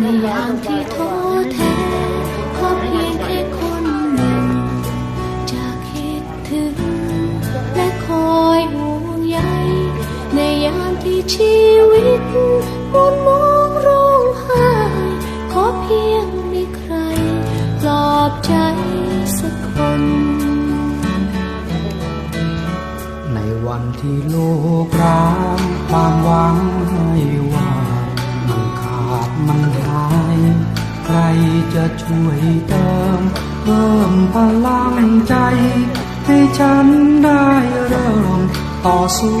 ในยา ชีวิตมุนมองร้องไห้ขอเพียงมีใครปลอบใจสักคน ในวันที่โลกร้างความหวังให้ว่ามันขาดมันหาย ใครจะช่วยเติม เพิ่มพลังใจ ให้ฉันได้เริ่มต่อสู้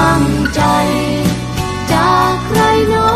ตั้งใจ จากใครน้อ